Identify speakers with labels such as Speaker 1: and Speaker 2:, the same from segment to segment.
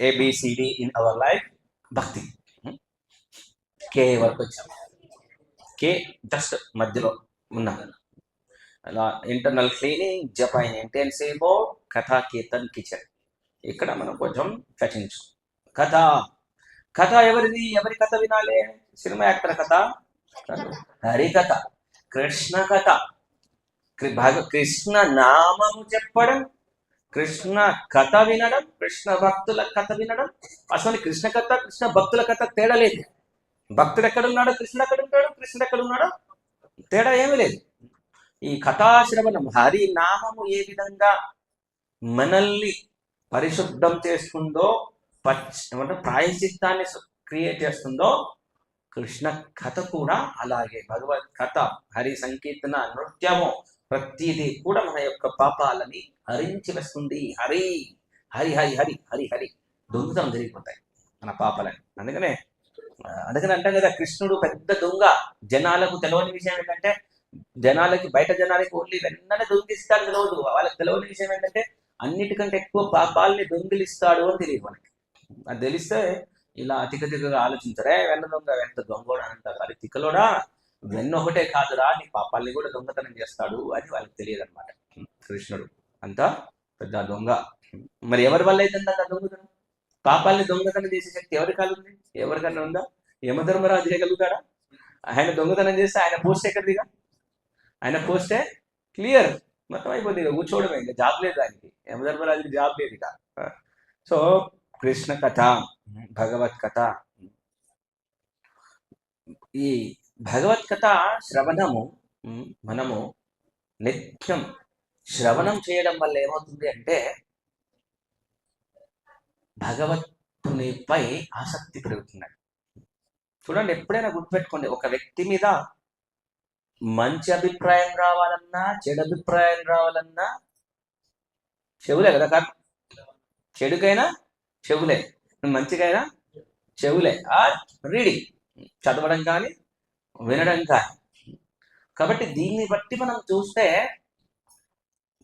Speaker 1: ABCD in our life bhakti. Hmm? K వరకు వచ్చాం. K just మధ్యలో ఉన్నాం. అలా internal cleaning Japan intensive board katha kirtan kitchen ఇక్కడ మనం కొంచెం పఠించు కథ కథ ఎవరిది? ఎవరి కథ వినాలి? సినిమా యాక్టర్ కథ? హరికథ కృష్ణ కథ. భగ- కృష్ణ నామము చెప్పడం కృష్ణ కథ వినడం కృష్ణ భక్తుల కథ వినడం. అసలు కృష్ణ కథ కృష్ణ భక్తుల కథ తేడా లేదు. భక్తుడు ఎక్కడున్నాడో కృష్ణుడు ఎక్కడ ఉంటాడు కృష్ణుడు ఎక్కడ ఉన్నాడో తేడా ఏమీ లేదు. ఈ కథాశ్రవణం హరి నామము ఏ విధంగా మనల్ని పరిశుద్ధం చేస్తుందో పచ్ ఏమంటే ప్రాయశ్చిత్తాన్ని క్రియేట్ చేస్తుందో కృష్ణ కథ కూడా అలాగే. భగవత్ కథ హరి సంకీర్తన నృత్యము ప్రతిదీ కూడా మన యొక్క పాపాలని హరించి వేస్తుంది. హరి హరి హరి హరి హరి హరి. దొంగతనం జరిగిపోతాయి మన పాపాలని. అందుకనే అందుకని అంటాం కదా కృష్ణుడు పెద్ద దొంగ. జనాలకు తెలవని విషయం ఏంటంటే జనాలకి బయట జనాలకి ఓన్లీ వెంటనే దొంగిలిస్తాడు తెలియదు వాళ్ళకి తెలవని విషయం ఏంటంటే అన్నిటికంటే ఎక్కువ పాపాలని దొంగిలిస్తాడు అని తెలియదు మనకి. అది తెలిస్తే ఇలా తిక్క తిక్కగా ఆలోచించరే వెన్న దొంగ వెంట దొంగోడు అంత అంటారు. అది తిక్కలోడా? వెన్న ఒకటే కాదురా నీ పాపాలని కూడా దొంగతనం చేస్తాడు అని వాళ్ళకి తెలియదు అనమాట కృష్ణుడు. అంతా పెద్ద దొంగ. మరి ఎవరి వల్ల అయితే అంత దొంగతనం? పాపాలని దొంగతనం చేసే శక్తి ఎవరి కాలు ఎవరికన్నా ఉందా? యమధర్మరాజు చేయగలుగుతాడా? ఆయన దొంగతనం చేస్తే ఆయన పోస్ట్ ఎక్కడిదిగా ఆయన పోస్టే క్లియర్. మొత్తం అయిపోతుంది ఇక కూర్చోవడమే ఇంకా జాబ్ లేదు దానికి యమధర్మరాజుకి జాబ్ లేదు ఇక. సో కృష్ణ కథ భగవత్ కథ. ఈ భగవత్ కథ శ్రవణము మనము నిత్యం శ్రవణం చేయడం వల్ల ఏమవుతుంది అంటే భగవత్తునిపై ఆసక్తి పెరుగుతున్నాడు చూడండి ఎప్పుడైనా గుర్తుపెట్టుకోండి ఒక వ్యక్తి మీద మంచి అభిప్రాయం రావాలన్నా చెడు అభిప్రాయం రావాలన్నా చెవులే కదా కాదు? చెడుకైనా చెవులే. మంచికైనా చెవులే. ఆ రీడింగ్. చదవడం కానీ వినడం కానీ కాబట్టి దీన్ని బట్టి మనం చూస్తే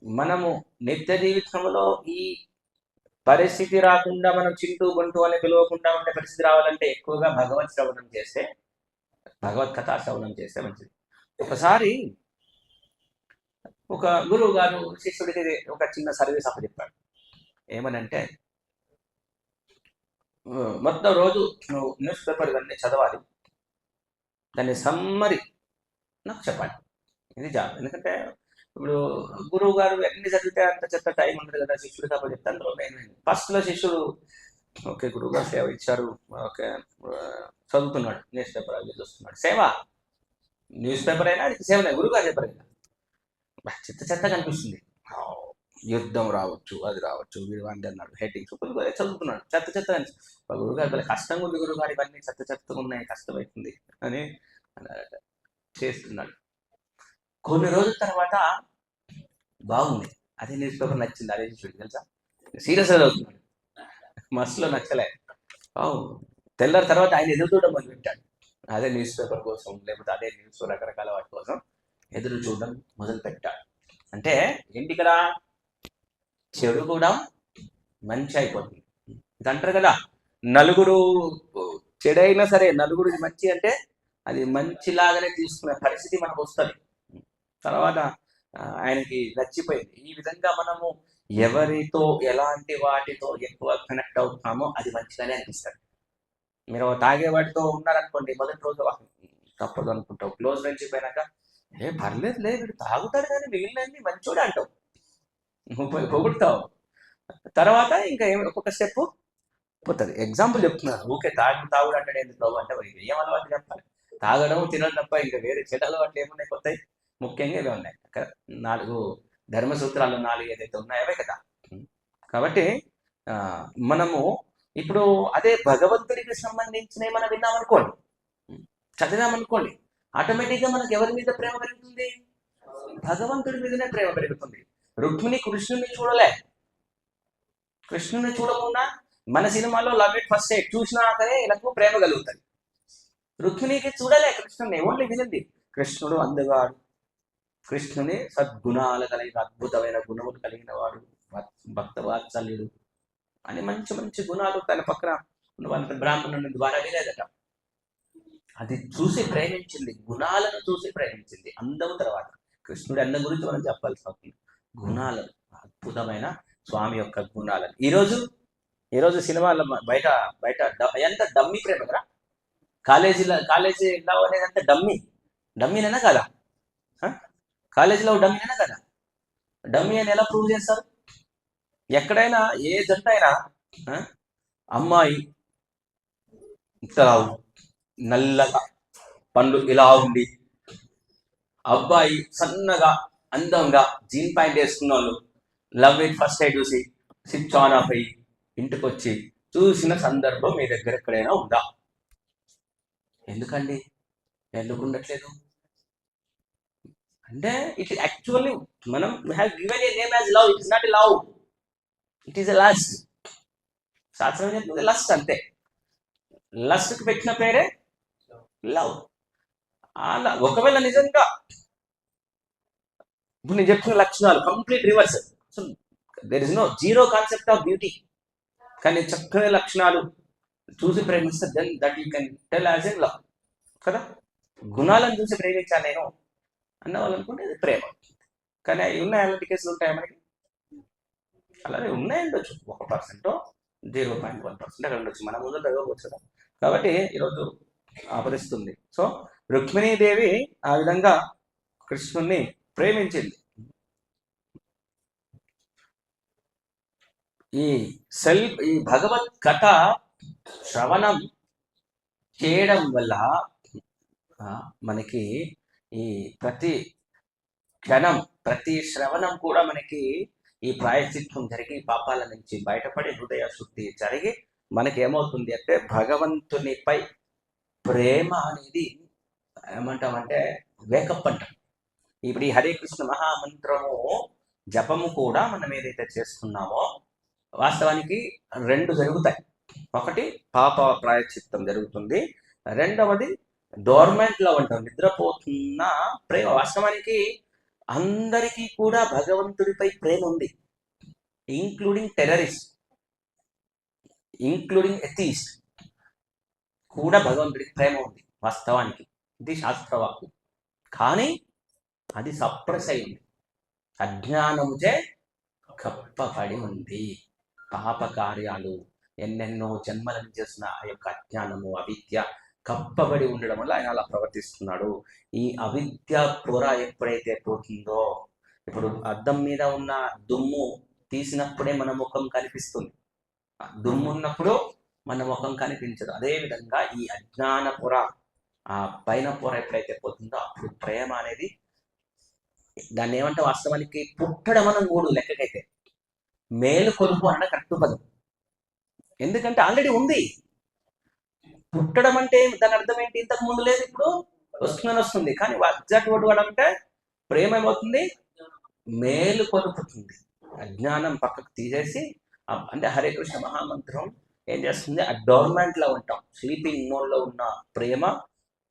Speaker 1: మనము నిత్య జీవితంలో ఈ పరిస్థితి రాకుండా మనం చింటూ గుంటూ అని పిలవకుండా ఉండే పరిస్థితి రావాలంటే ఎక్కువగా భగవత్ శ్రవణం చేస్తే భగవత్ కథా శ్రవణం చేస్తే మంచిది. ఒకసారి ఒక గురువు గారు శిష్యుడికి ఒక చిన్న సర్వీస్ అప్పచెప్పాడు. ఏమనంటే మొత్తం రోజు నువ్వు న్యూస్ పేపర్ ఇవన్నీ చదవాలి. దాన్ని సమ్మరి. నాకు చెప్పండి. ఇది జాబ్ ఎందుకంటే ఇప్పుడు గురువు గారు ఎన్ని చదివితే అంత చెత్త టైం ఉండదు కదా శిష్యుడు కాబట్టి చెప్తే అందులో నేను శిష్యుడు ఓకే గురువు గారు సేవ ఇచ్చారు. ఓకే చదువుతున్నాడు. న్యూస్ పేపర్ అది చూస్తున్నాడు. సేవ. న్యూస్ పేపర్ అయినా అది సేవనే గురువు గారు చెప్పారు కదా. చెత్త చెత్త కనిపిస్తుంది. యుద్ధం రావచ్చు అది రావచ్చు వీడు అంటే అన్నాడు. హెడ్డింగ్స్ గురువు చదువుతున్నాడు. చెత్త చెత్త అని. గురువు గారు భలే కష్టంగా ఉంది గురువు గారు ఇవన్నీ చెత్త చెత్తగా ఉన్నాయి కష్టమవుతుంది అని చేస్తున్నాడు. కొన్ని రోజుల తర్వాత బాగుంది. అదే న్యూస్ పేపర్ నచ్చింది అదే చూసి తెలుసా? సీరియస్గా చదువుతున్నాడు. మస్తులో నచ్చలే. అవును. తెల్లారి తర్వాత ఆయన ఎదురు చూడడం మొదలు పెట్టాడు. అదే న్యూస్ పేపర్ కోసం లేకపోతే అదే న్యూస్ రకరకాల వాటి కోసం ఎదురు చూడడం మొదలు పెట్టాడు. అంటే ఏంటి కదా చెడు కూడా మంచి అయిపోతుంది. ఇది అంటారు కదా నలుగురు చెడైనా సరే నలుగురు మంచి అంటే అది మంచిలాగానే తీసుకునే పరిస్థితి మనకు వస్తుంది. తర్వాత ఆయనకి నచ్చిపోయింది. ఈ విధంగా మనము ఎవరితో ఎలాంటి వాటితో ఎక్కువ కనెక్ట్ అవుతామో అది మంచిగానే అనిపిస్తుంది. మీరు తాగే వాటితో ఉన్నారనుకోండి మొదటి రోజు తప్పదు అనుకుంటావు. క్లోజ్ ఫ్రెండ్షిప్ అయినాక ఏ పర్లేదు లేదు తాగుతాడు కానీ మిగిలినవి మంచోడే అంటావు. పొగుడుతావు. తర్వాత ఇంకా ఏం ఒక్కొక్క స్టెప్ పోతుంది. ఎగ్జాంపుల్ చెప్తున్నారు ఊకే తాగు తాగుడు అంటాడు ఎందుకు అంటే ఏం అలవాటు చెప్పాలి? తాగడం తినడం తప్ప ఇంకా వేరే చెడు అలవాట్లు ఏమున్నాయి? కొత్తవి? ముఖ్యంగా ఇవి ఉన్నాయి. నాలుగు ధర్మ సూత్రాలు నాలుగు ఏదైతే ఉన్నాయో అవే కదా. కాబట్టి ఆ, మనము ఇప్పుడు అదే భగవంతుడికి సంబంధించినవి మనం విన్నామనుకోండి చదివామనుకోండి ఆటోమేటిక్గా మనకి ఎవరి మీద ప్రేమ పెరుగుతుంది? భగవంతుడి మీదనే ప్రేమ పెరుగుతుంది. రుక్మిణి కృష్ణుని చూడలే. కృష్ణుని చూడకుండా మన సినిమాలో లవ్ ఇట్ ఫస్ట్ ఎయిట్ చూసినా సరే ప్రేమ కలుగుతుంది. రుక్మిణికి చూడలే కృష్ణుని ఓన్లీ వినింది కృష్ణుడు అందగాడు. కృష్ణుని సద్గుణాలు కలిగిన అద్భుతమైన గుణములు కలిగిన వాడు భక్త వాత్సల్యుడు అని మంచి మంచి గుణాలు తన పక్కన ఉన్నవాళ్ళ బ్రాహ్మణుని ద్వారా వినేదట. అది చూసి ప్రేమించింది గుణాలను చూసి ప్రేమించింది అందం తర్వాత. కృష్ణుడి అన్న గురించి మనం చెప్పాల్సి అవుతుంది గుణాలను అద్భుతమైన స్వామి యొక్క గుణాలను. ఈరోజు ఈరోజు సినిమాల బయట బయట ఎంత డమ్మీ ప్రేమ కదా? కాలేజీలో కాలేజీ లవ్ అనేది అంత డమ్మీ. డమ్మీనేనా కదా? కాలేజీలో డమ్మీనేనా కదా? డమ్మీ అని ఎలా ప్రూవ్ చేస్తారు? ఎక్కడైనా ఏ జంట అయినా? అమ్మాయి ఇంత నల్లగా పండ్లు ఇలా ఉండి అబ్బాయి సన్నగా అందంగా జీన్ ప్యాంట్ వేసుకున్న వాళ్ళు లవ్ ఇట్ ఫస్ట్ టైం చూసి స్విచ్ ఆన్ ఆఫ్ అయ్యి ఇంటికి వచ్చి చూసిన సందర్భం మీ దగ్గర ఎక్కడైనా ఉందా? ఎందుకండి? ఎందుకు ఉండట్లేదు? అంటే ఇట్ యాక్చువల్లీ మనం have given a name as love it is not a love it is a lust శాస్త్రం చెప్తుంది లస్ట్ అంతే. లస్ట్కి పెట్టిన పేరే లవ్ అలా ఒకవేళ నిజంగా ఇప్పుడు నేను చెప్తున్న లక్షణాలు complete reverse so there is no zero concept of beauty కానీ చక్కని లక్షణాలు చూసి ప్రేమిస్తే then that you can tell as an love కదా? గుణాలను చూసి ప్రేమించాను నేను అన్న వాళ్ళు అనుకుంటే ఇది ప్రేమ. కానీ అవి ఉన్నాయి అలాంటి కేసులు ఉంటాయి మనకి? అలాగే ఉన్నాయి ఉండొచ్చు. ఒక percent zero point one percent అక్కడ ఉండొచ్చు. మన ముందు తగ్గవచ్చు కదా? కాబట్టి ఈరోజు ఆపదిస్తుంది సో రుక్మిణీదేవి ఆ విధంగా కృష్ణుణ్ణి ప్రేమించింది. ఈ సెల్ ఈ భగవత్ కథ శ్రవణం చేయడం వల్ల మనకి ఈ ప్రతి క్షణం ప్రతి శ్రవణం కూడా మనకి ఈ ప్రాయశ్చిత్వం జరిగి పాపాల నుంచి బయటపడి హృదయ శుద్ధి జరిగి మనకి ఏమవుతుంది అంటే భగవంతునిపై ప్రేమ అనేది ఏమంటామంటే వేకప్ అంటాం. ఇప్పుడు ఈ హరే కృష్ణ మహామంత్రము జపము కూడా మనం ఏదైతే చేస్తున్నామో వాస్తవానికి రెండు జరుగుతాయి. ఒకటి పాప ప్రాయశ్చిత్తం జరుగుతుంది. రెండవది డోర్మెంట్లో ఉంటాం నిద్రపోతున్న ప్రేమ. వాస్తవానికి అందరికీ కూడా భగవంతుడిపై ప్రేమ ఉంది. ఇంక్లూడింగ్ టెర్రరిస్ట్ ఇంక్లూడింగ్ ఎథీస్ట్ కూడా భగవంతుడికి ప్రేమ ఉంది. వాస్తవానికి. ఇది శాస్త్రవాక్యం. కానీ అది సప్రెస్ అయింది. అజ్ఞానముచే కప్పబడి ఉంది. పాప కార్యాలు ఎన్నెన్నో జన్మలను చేసిన ఆ యొక్క అజ్ఞానము అవిద్య కప్పబడి ఉండడం వల్ల ఆయన అలా ప్రవర్తిస్తున్నాడు. ఈ అవిద్య పొర ఎప్పుడైతే పోతుందో ఇప్పుడు అద్దం మీద ఉన్న దుమ్ము తీసినప్పుడే మన ముఖం కనిపిస్తుంది. దుమ్ము ఉన్నప్పుడు మన ముఖం కనిపించదు. అదే విధంగా ఈ అజ్ఞాన పొర ఆ పైన పొర ఎప్పుడైతే పోతుందో అప్పుడు ప్రేమ అనేది దాన్ని ఏమంటే వాస్తవానికి పుట్టడం మనం మూడు లెక్కకైతే. మేలు కొలుపు అన్న కరెక్ట్ పదం. ఎందుకంటే ఆల్రెడీ ఉంది. పుట్టడం అంటే దాని అర్థం ఏంటి? ఇంతకు ముందు లేదు ఇప్పుడు. వస్తుందని వస్తుంది. కానీ ఎగ్జాక్ట్ వర్డ్ అంటే ప్రేమ ఏమవుతుంది? మేలు కొలుపుతుంది. అజ్ఞానం పక్కకు తీసేసి అంటే హరే కృష్ణ మహామంత్రం ఏం చేస్తుంది? ఆ డోర్మెంట్లో ఉంటాం. స్లీపింగ్ మోడ్లో ఉన్న ప్రేమ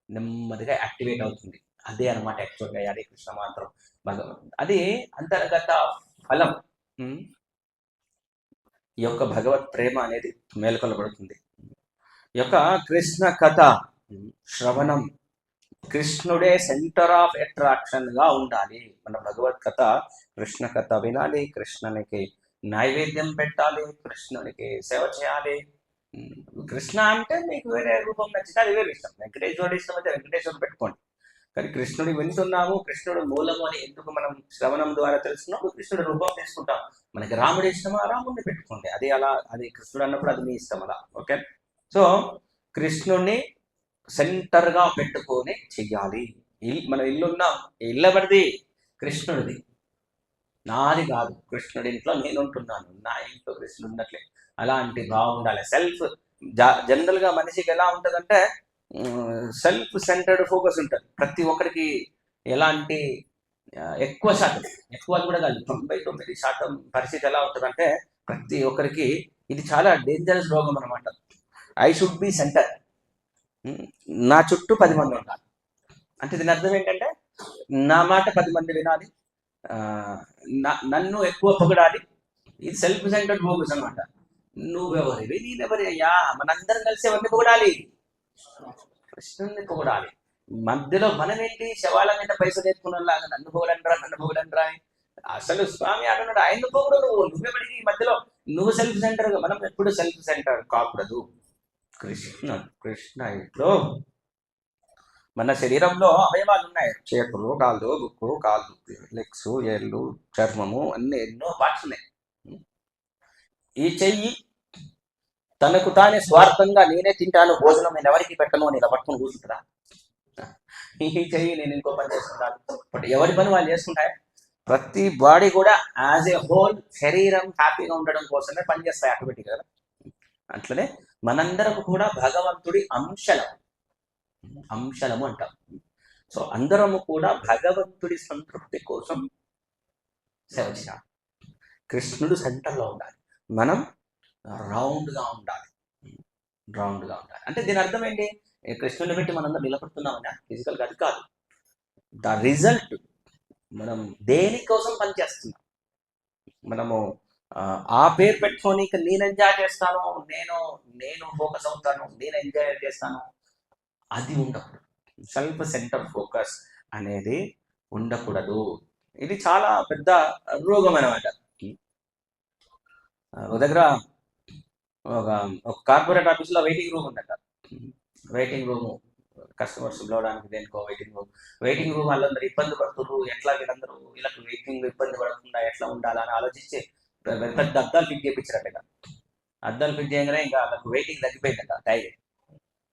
Speaker 1: నెమ్మదిగా యాక్టివేట్ అవుతుంది. అదే అనమాట యాక్చువల్గా హరే కృష్ణ మంత్రం భగవన్ అది అంతర్గత ఫలం. ఈ యొక్క భగవత్ ప్రేమ అనేది మేల్కొలబడుతుంది. ఈ యొక్క కృష్ణ కథ శ్రవణం కృష్ణుడే సెంటర్ ఆఫ్ అట్రాక్షన్గా ఉండాలి. మన భగవత్ కథ కృష్ణ కథ వినాలి కృష్ణునికి నైవేద్యం పెట్టాలి కృష్ణునికి సేవ చేయాలి. కృష్ణ అంటే మీకు వేరే రూపం నచ్చితే అది వేరే ఇష్టం. వెంకటేశ్వరుడు ఇష్టం అయితే వెంకటేశ్వరుడు పెట్టుకోండి. కానీ కృష్ణుడు వింటున్నాము కృష్ణుడు మూలము అని ఎందుకు మనం శ్రవణం ద్వారా తెలుసుకున్నాము? కృష్ణుడి రూపం తీసుకుంటాం. మనకి రాముడు ఇష్టమా? రాముడిని పెట్టుకోండి. అది అలా అది కృష్ణుడు అన్నప్పుడు అది మీ ఇష్టం అలా. ఓకే? సో కృష్ణుడిని సెంటర్గా పెట్టుకొని చెయ్యాలి. మనం ఇల్లు ఉన్నాం ఈ కృష్ణుడిది. నాది కాదు. కృష్ణుడి ఇంట్లో నేను ఉంటున్నాను నా ఇంట్లో కృష్ణుడు ఉన్నట్లే. అలాంటి బాగుండాలి. సెల్ఫ్ జనరల్గా మనిషికి ఎలా ఉంటుందంటే సెల్ఫ్ సెంటర్డ్ ఫోకస్ ఉంటుంది. ప్రతి ఒక్కరికి ఎలాంటి ఎక్కువ శాతం ఎక్కువ కూడా కాదు తొంభై తొమ్మిది శాతం పరిస్థితి ఎలా ఉంటుందంటే ప్రతి ఒక్కరికి ఇది చాలా డేంజరస్ రోగం అనమాట ఐ షుడ్ బి సెంటర్ నా చుట్టూ పది మంది ఉండాలి. అంటే దీని అర్థం ఏంటంటే నా మాట పది మంది వినాలి ఆ, నన్ను ఎక్కువ పొగడాలి. ఇది సెల్ఫ్ సెంటర్డ్ ఫోకస్ అనమాట నువ్వెవరివి? నేనెవరి అయ్యా? మనందరం కలిసి ఎవరిని పొగడాలి? కృష్ణుని కూడాలి మధ్యలో మనం ఏంటి శవాల మీద పైసలు వేసుకున్నలాగా నన్ను పోలండ్రా నన్ను పోలండ్రా అసలు స్వామి అంటున్నాడు ఆయన పొగడు నువ్వు. ఈ మధ్యలో నువ్వు సెల్ఫ్ సెంటర్ మనం ఎప్పుడు సెల్ఫ్ సెంటర్ కాకూడదు. కృష్ణ కృష్ణ ఇప్పుడు మన శరీరంలో అవయవాలు ఉన్నాయి. చేతులు కాళ్ళు బుక్కు కాళ్ళు లెగ్స్ ఏళ్ళు చర్మము అన్ని ఎన్నో పార్ట్స్ ఉన్నాయి. ఈ చెయ్యి తనకు తానే స్వార్థంగా నేనే తింటాను భోజనం నేను ఎవరికి పెట్టను అని ఇలా పట్టుకుని కూర్చుంటుందా ఈ చెయ్యి నేను ఇంకో పని చేసుకుంటాను బట్ ఎవరి పని వాళ్ళు చేసుకుంటాయి ప్రతి బాడీ కూడా యాజ్ ఏ హోల్ శరీరం హ్యాపీగా ఉండడం కోసమే పనిచేస్తాయి ఆటోమేటిక్ కదా అట్లనే మనందరం కూడా భగవంతుడి అంశలం. అంశలము అంటాం. సో అందరము కూడా భగవంతుడి సంతృప్తి కోసం సేవ చేయాలి. కృష్ణుడు సెంటర్లో ఉండాలి. మనం రౌండ్గా ఉండాలి. రౌండ్గా ఉండాలి. అంటే దీని అర్థం ఏంటి? కృష్ణుని పెట్టి మనందరం నిలబడుతున్నామని? ఫిజికల్గా అది కాదు. ద రిజల్ట్ మనం దేనికోసం పనిచేస్తున్నాం? మనము ఆ, ఆ పేరు పెట్టుకొని ఇక నేను ఎంజాయ్ చేస్తాను నేను నేను ఫోకస్ అవుతాను నేను ఎంజాయ్ చేస్తాను అది ఉండకూడదు. సెల్ఫ్ సెంటర్ ఫోకస్ అనేది ఉండకూడదు. ఇది చాలా పెద్ద రోగం అనమాట ఒక దగ్గర ఒక ఒక కార్పొరేట్ ఆఫీస్లో వెయిటింగ్ రూమ్ ఉందట. వెయిటింగ్ రూమ్ కస్టమర్స్ పిలవడానికి దేనికో వెయిటింగ్ రూమ్ వెయిటింగ్ రూమ్ వాళ్ళందరూ ఇబ్బంది పడుతున్నారు ఎట్లా వీళ్ళందరూ వీళ్ళకి వెయిటింగ్ ఇబ్బంది పడకుండా ఎట్లా ఉండాలని ఆలోచించి పెద్ద అద్దాలు ఫిట్ చేయించారట అద్దాలు ఫిట్ చేయగానే ఇంకా వాళ్ళకి వెయిటింగ్ తగ్గిపోయిందట టైం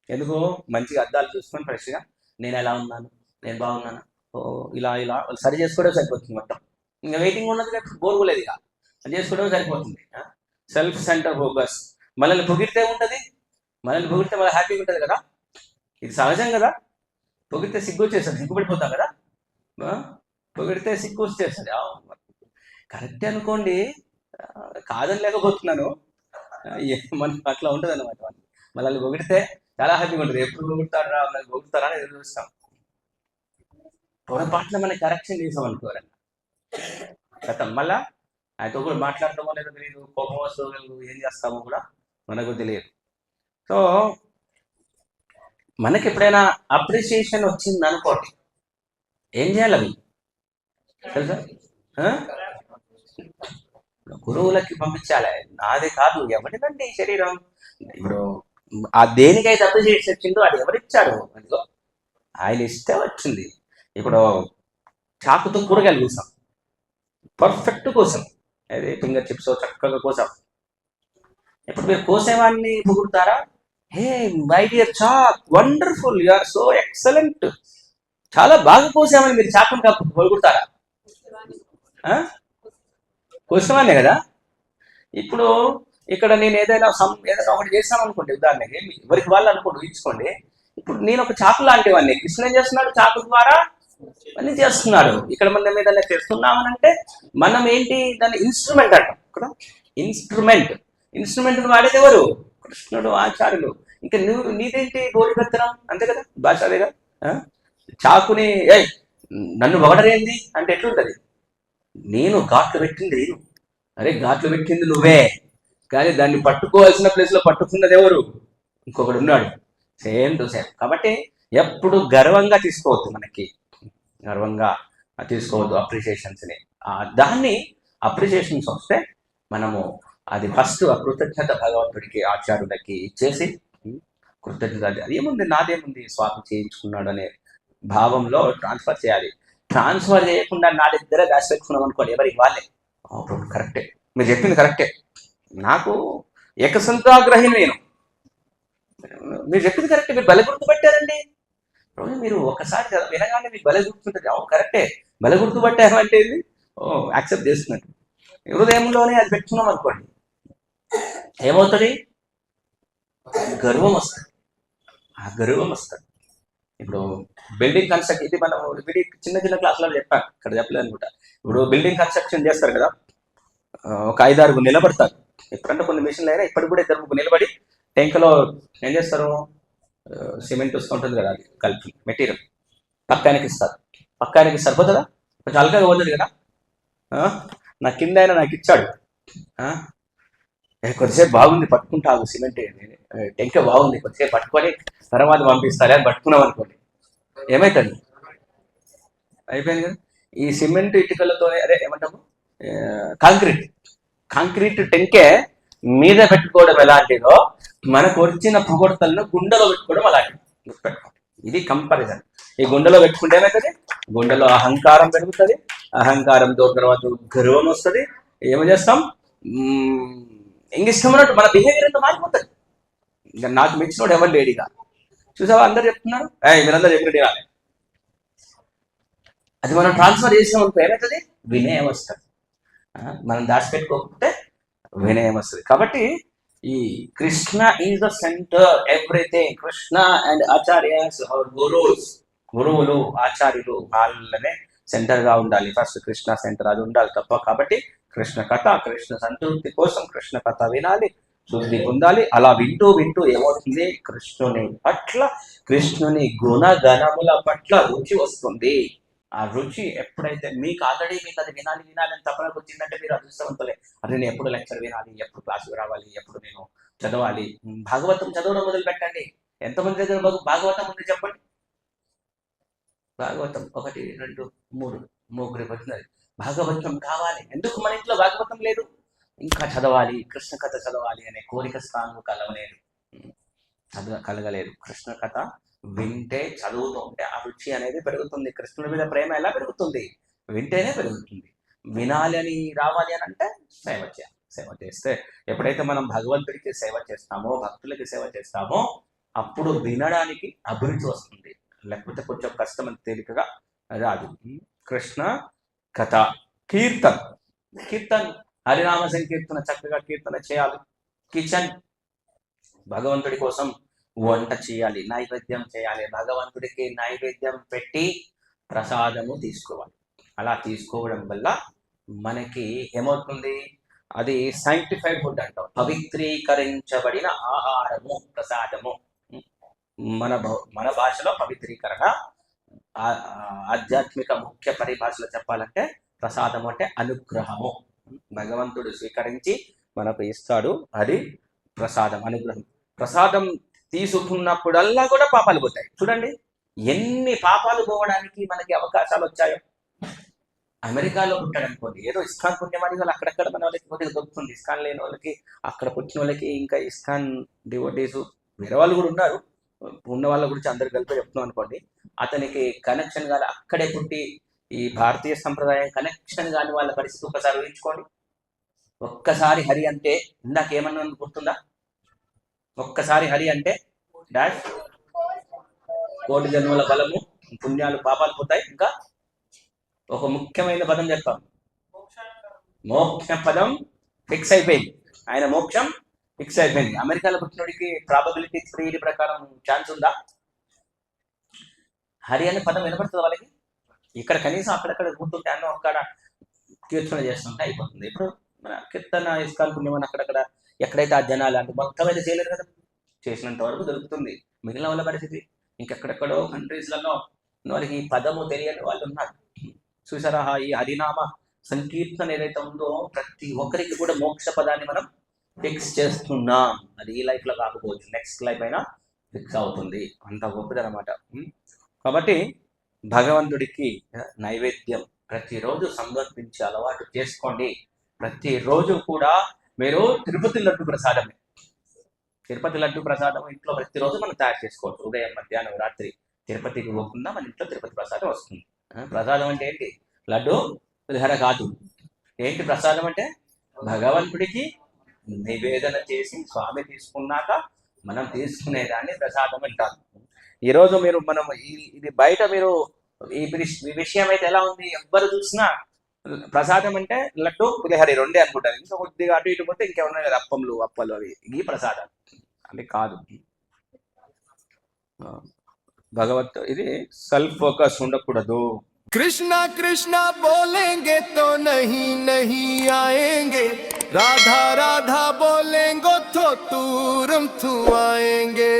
Speaker 1: ఎందుకు మంచిగా అద్దాలు చూసుకొని ఫ్రెష్గా నేను ఎలా ఉన్నాను? నేను బాగున్నాను? ఓ ఇలా ఇలా. వాళ్ళు సరి చేసుకోవడం సరిపోతుంది మొత్తం. ఇంకా వెయిటింగ్ ఉన్నది బోర్ లేదు ఇక. సరి చేసుకోవడం సరిపోతుంది. సెల్ఫ్ సెంటర్ ఫోకస్ మనల్ని పొగిడితే ఉంటుంది మనల్ని పొగిడితే మళ్ళీ హ్యాపీగా ఉంటుంది కదా? ఇది సహజం కదా? పొగిడితే సిగ్గు వచ్చేస్తుంది సిగ్గుపడిపోతాం కదా? ఆ? పొగిడితే సిగ్గు వచ్చేస్తుంది. ఆ, కరెక్టే అనుకోండి. కాదని లేకపోతున్నాను. ఆ, మనకి అట్లా ఉంటుంది అనమాట మనల్ని పొగిడితే చాలా హ్యాపీగా ఉంటుంది. ఎప్పుడు పొగుడతారా మనల్ని పొగుడతారా అని ఎదురు చూస్తాం. పొరపాటున మనకి కరెక్షన్ చేసాం అనుకోరండి గతం మళ్ళా ఆయనతో కూడా మాట్లాడటమో లేదో తెలియదు కోపం వస్తుందో ఏం చేస్తామో కూడా మనకు తెలియదు. సో మనకి ఎప్పుడైనా అప్రిసియేషన్ వచ్చింది అనుకోండి ఏం చేయాలి అవి తెలుసా? ఆ? గురువులకి పంపించాలి. నాది కాదు ఎవరిదండి ఈ శరీరం? ఇప్పుడు ఆ దేనికైతే అప్రిసియేషన్ వచ్చిందో అది ఎవరిచ్చాడు అందులో ఆయన ఇస్తే వచ్చింది. ఇప్పుడు చాకుతో కూరగాయలు కూసాం. పర్ఫెక్ట్ కోసం. అదే ఫింగర్ చిప్స్ చక్కగా కోసాం. ఇప్పుడు మీరు కోసేవాడిని పొగుడుతారా? Hey my dear chalk wonderful you are so excellent. చాలా బాగా కోసామని మీరు చాకుని కాపు పొగుడుతారా? ఆ? కదా? ఇప్పుడు ఇక్కడ నేను ఏదైనా సమ్ ఏదైనా ఒకటి చేస్తాను అనుకోండి ఉదాహరణకి ఎవరికి వాళ్ళు అనుకోండి ఊహించుకోండి. ఇప్పుడు నేను ఒక చాకు లాంటి కృష్ణ ఏం చేస్తున్నాడు చాకు ద్వారా? అన్ని చేస్తున్నాడు. ఇక్కడ మనం ఏదైనా చేస్తున్నామని అంటే మనం ఏంటి దాన్ని ఇన్స్ట్రుమెంట్ అంటాం. ఇక్కడ ఇన్స్ట్రుమెంట్. ఇన్స్ట్రుమెంట్ వాడేది ఎవరు? కృష్ణుడు ఆచార్యులు. ఇంకా నువ్వు నీదేంటి గోరి పెత్తనం అంతే కదా? భాష అదేగా చాకుని ఏయ్ నన్ను ఒకటరేంది అంటే ఎట్లుంటది? నేను ఘాట్లు పెట్టింది నేను. అరే ఘాట్లు పెట్టింది నువ్వే. కానీ దాన్ని పట్టుకోవాల్సిన ప్లేస్లో పట్టుకున్నది ఎవరు? ఇంకొకడు ఉన్నాడు. Same to same. కాబట్టి ఎప్పుడు గర్వంగా తీసుకోవద్దు మనకి. గర్వంగా తీసుకోవద్దు అప్రిషియేషన్స్ని దాన్ని అప్రిషియేషన్స్ వస్తే మనము అది ఫస్ట్ ఆ కృతజ్ఞత భగవంతుడికి ఆచార్యులకి ఇచ్చేసి కృతజ్ఞత అది ఏముంది? నాదేముంది? స్వామి చేయించుకున్నాడు అనే భావంలో ట్రాన్స్ఫర్ చేయాలి. ట్రాన్స్ఫర్ చేయకుండా నా దగ్గర దాచి పెట్టుకున్నాం అనుకోండి ఎవరికి వాళ్ళే? అవును కరెక్టే మీరు చెప్పింది కరెక్టే నాకు ఏకసంతాగ్రహి నేను. మీరు చెప్పింది కరెక్టే మీరు బల గుర్తుపట్టారండి రోజు మీరు ఒకసారి వినగానే మీకు బల గుర్తుంటుంది. అవును కరెక్టే బల గుర్తుపట్టారు అంటే ఓ యాక్సెప్ట్ చేస్తున్నట్టు. హృదయంలోనే అది పెట్టుకున్నాం అనుకోండి. ఏమవుతుంది? గర్వం వస్తుంది ఆ గర్వం వస్తుంది ఇప్పుడు బిల్డింగ్ కన్స్ట్రక్ట్ ఇది మనం ఇది చిన్న చిన్న క్లాసులో చెప్పాను ఇక్కడ చెప్పలేదు అనుకుంటా. ఇప్పుడు బిల్డింగ్ కన్స్ట్రక్షన్ చేస్తారు కదా. ఒక ఐదారు నిలబడతారు. ఎప్పుడంటే కొన్ని మిషన్లు అయినా ఇప్పటికి కూడా ఇద్దరు ముగ్గురు నిలబడి టెంకలో ఏం చేస్తారు? సిమెంట్ వస్తుంటుంది కదా అది కలిపి మెటీరియల్. పక్కానికి ఇస్తారు. పక్కానికి సరిపోతుందా? కొంచెం అల్కగా పోతుంది కదా. ఆ? నా కింద అయినా నాకు ఇచ్చాడు. కొద్దిసేపు బాగుంది పట్టుకుంటావు సిమెంట్. టెంక బాగుంది కొద్దిసేపు పట్టుకొని తర్వాత పంపిస్తారే అని పట్టుకున్నాం అనుకోండి. ఏమైతుంది? అయిపోయింది కదా? ఈ సిమెంట్ ఇటుకలతోనే అదే ఏమంటాము కాంక్రీట్. కాంక్రీట్ టెంకే మీద పెట్టుకోవడం ఎలాంటిదో మనకు వచ్చిన పొగొడతలను గుండెలో పెట్టుకోవడం అలాంటిది గుర్తుపెట్టుకోండి. ఇది కంపారిజన్. ఈ గుండెలో పెట్టుకుంటే ఏమవుతుంది గుండెలో అహంకారం పెరుగుతుంది. అహంకారంతో తర్వాత గర్వం వస్తుంది. ఏమి చేస్తాం? ఇంక ఇష్టం ఉన్నట్టు మన బిహేవియర్ అంతా మారిపోతుంది. ఇంకా నాకు మెచ్చినోడు ఎవరు లేడిగా చూసావా అందరు చెప్తున్నారు? మీరందరూ చెప్పినట్టు వినాలి అది మనం ట్రాన్స్ఫర్ చేసాం ఏమవుతుంది వినయం వస్తుంది. మనం దాచిపెట్టుకోకపోతే వినయం వస్తుంది. కాబట్టి ఈ Krishna is the centre everything Krishna and acharyas our గురువుస్ గురువులు ఆచార్యులు వాళ్ళనే సెంటర్గా ఉండాలి. ఫస్ట్ కృష్ణ సెంటర్ అది ఉండాలి తప్ప. కాబట్టి కృష్ణ కథ కృష్ణ సంతృప్తి కోసం కృష్ణ కథ వినాలి శుద్ధి పొందాలి అలా వింటూ వింటూ ఏమవుతుంది? కృష్ణుని పట్ల కృష్ణుని గుణగణముల పట్ల రుచి వస్తుంది. ఆ రుచి ఎప్పుడైతే మీకు ఆల్రెడీ మీకు అది వినాలి వినాలి అని తప్పనకు వచ్చిందంటే మీరు అదృష్టవంతులే. అది నేను ఎప్పుడు లెక్చర్ వినాలి ఎప్పుడు క్లాసుకు రావాలి ఎప్పుడు నేను చదవాలి? భాగవతం చదవడం మొదలు పెట్టండి ఎంతమంది దగ్గర భాగవతం ఉంది చెప్పండి. భాగవతం ఒకటి రెండు మూడు. ముగ్గురు వచ్చినది భాగవతం కావాలి. ఎందుకు మన ఇంట్లో భాగవతం లేదు? ఇంకా చదవాలి. కృష్ణ కథ చదవాలి అనే కోరిక స్థానం కలవలేదు. ఉమ్, కలగలేదు. కృష్ణ కథ వింటే చదువుతూ ఉంటే ఆ రుచి అనేది పెరుగుతుంది. కృష్ణుడి మీద ప్రేమ ఎలా పెరుగుతుంది? వింటేనే పెరుగుతుంది. వినాలి అని రావాలి అని అంటే సేవ చేయాలి సేవ చేస్తే ఎప్పుడైతే మనం భగవంతుడికి సేవ చేస్తామో భక్తులకి సేవ చేస్తామో అప్పుడు వినడానికి అభిరుచి వస్తుంది. లేకపోతే కొంచెం కష్టం అని తేలికగా రాదు. కృష్ణ కథ కీర్తన్. కీర్తన్ హరినామ సంకీర్తన చక్కగా కీర్తన చేయాలి. కిచెన్ భగవంతుడి కోసం వంట చేయాలి నైవేద్యం చేయాలి. భగవంతుడికి నైవేద్యం పెట్టి ప్రసాదము తీసుకోవాలి. అలా తీసుకోవడం వల్ల మనకి ఏమవుతుంది? అది సైంటిఫైడ్ ఫుడ్ అంటాం. పవిత్రీకరించబడిన ఆహారము ప్రసాదము. మన మన భాషలో పవిత్రీకరణ ఆధ్యాత్మిక ముఖ్య పరిభాషలో చెప్పాలంటే ప్రసాదం అంటే అనుగ్రహము. భగవంతుడు స్వీకరించి మనకు ఇస్తాడు అది ప్రసాదం అనుగ్రహం. ప్రసాదం తీసుకున్నప్పుడల్లా కూడా పాపాలు పోతాయి. చూడండి ఎన్ని పాపాలు పోవడానికి మనకి అవకాశాలు వచ్చాయో. అమెరికాలో ఉంటాడు అనుకోండి ఏదో ఇస్కాన్ పుణ్యమని వాళ్ళు అక్కడక్కడ మన వాళ్ళకి కొద్దిగా దొరుకుతుంది. ఇస్కాన్ లేని వాళ్ళకి అక్కడ పుట్టిన వాళ్ళకి ఇంకా ఇస్కాన్ డివోటీస్ వేరే వాళ్ళు కూడా ఉన్నారు. ఉన్న వాళ్ళ గురించి అందరు కలిపి చెప్తున్నాం అనుకోండి అతనికి కనెక్షన్ కాదు అక్కడే పుట్టి ఈ భారతీయ సంప్రదాయం కనెక్షన్ కాని వాళ్ళ పరిస్థితి ఒకసారి ఊహించుకోండి. ఒక్కసారి హరి అంటే ఇందాక ఏమన్నా గుర్తుందా? ఒక్కసారి హరి అంటే డాష్ కోటి జన్మల బలము పుణ్యాలు పాపాలు పోతాయి. ఇంకా ఒక ముఖ్యమైన పదం చెప్తాం. మోక్ష పదం ఫిక్స్ అయిపోయింది. ఆయన మోక్షం ఫిక్స్ అయిపోయింది. అమెరికాలో పుట్టినోడికి ప్రాబబిలిటీ ప్రకారం ఛాన్స్ ఉందా? హరి అనే పదం వినపడుతుంది వాళ్ళకి? ఇక్కడ కనీసం అక్కడక్కడ గుర్తుంటే అన్న అక్కడ కీర్తన చేస్తుంటే అయిపోతుంది. ఇప్పుడు మన కీర్తన ఇస్కాల్ పుణ్యమని అక్కడక్కడ ఎక్కడైతే ఆ జనాలు అంటే మొత్తం అయితే చేయలేరు కదా. చేసినంత వరకు దొరుకుతుంది. మిగిలిన వాళ్ళ పరిస్థితి. ఇంకెక్కడెక్కడో కంట్రీస్లలో వాళ్ళకి ఈ పదము తెలియని వాళ్ళు ఉన్నారు. చూసారా ఈ హరినామ సంకీర్తన ఏదైతే ఉందో ప్రతి ఒక్కరికి కూడా మోక్ష పదాన్ని మనం ఫిక్స్ చేస్తున్నాం. అది ఈ లైఫ్లో కాకపోవచ్చు. నెక్స్ట్ లైఫ్ అయినా ఫిక్స్ అవుతుంది. అంత గొప్పది అనమాట కాబట్టి భగవంతుడికి నైవేద్యం ప్రతిరోజు సమర్పించే అలవాటు చేసుకోండి. ప్రతిరోజు కూడా మీరు తిరుపతి లడ్డు ప్రసాదమే. తిరుపతి లడ్డు ప్రసాదం ఇంట్లో ప్రతిరోజు మనం తయారు చేసుకోవచ్చు. ఉదయం మధ్యాహ్నం రాత్రి తిరుపతికి పోకుండా మన ఇంట్లో తిరుపతి ప్రసాదం వస్తుంది. ప్రసాదం అంటే ఏంటి? లడ్డు పులిహోర కాదు. ఏంటి ప్రసాదం అంటే? భగవంతుడికి నివేదన చేసి స్వామి తీసుకున్నాక మనం తీసుకునేదాన్ని ప్రసాదం అంటారు. ఈరోజు మీరు మనం ఇది బయట మీరు ఈ విషయం అయితే ఎలా ఉంది? ఎవ్వరు చూసినా ప్రసాదం అంటే లడ్డు పులిహరి రెండే అనుకుంటారు ఇంకా కొద్దిగా అటు ఇటు పోతే ఇంకేమన్నా కదా అప్పములు అప్పలు అవి. ఈ ప్రసాదం. అది కాదు. భగవత్ ఇది సెల్ఫ్ ఫోకస్ ఉండకూడదు.
Speaker 2: కృష్ణ కృష్ణ బోలేంగే తో నహీ నహీ ఆయేంగే. రాధా రాధా బోలేంగో తో తూరం తూ ఆయేంగే.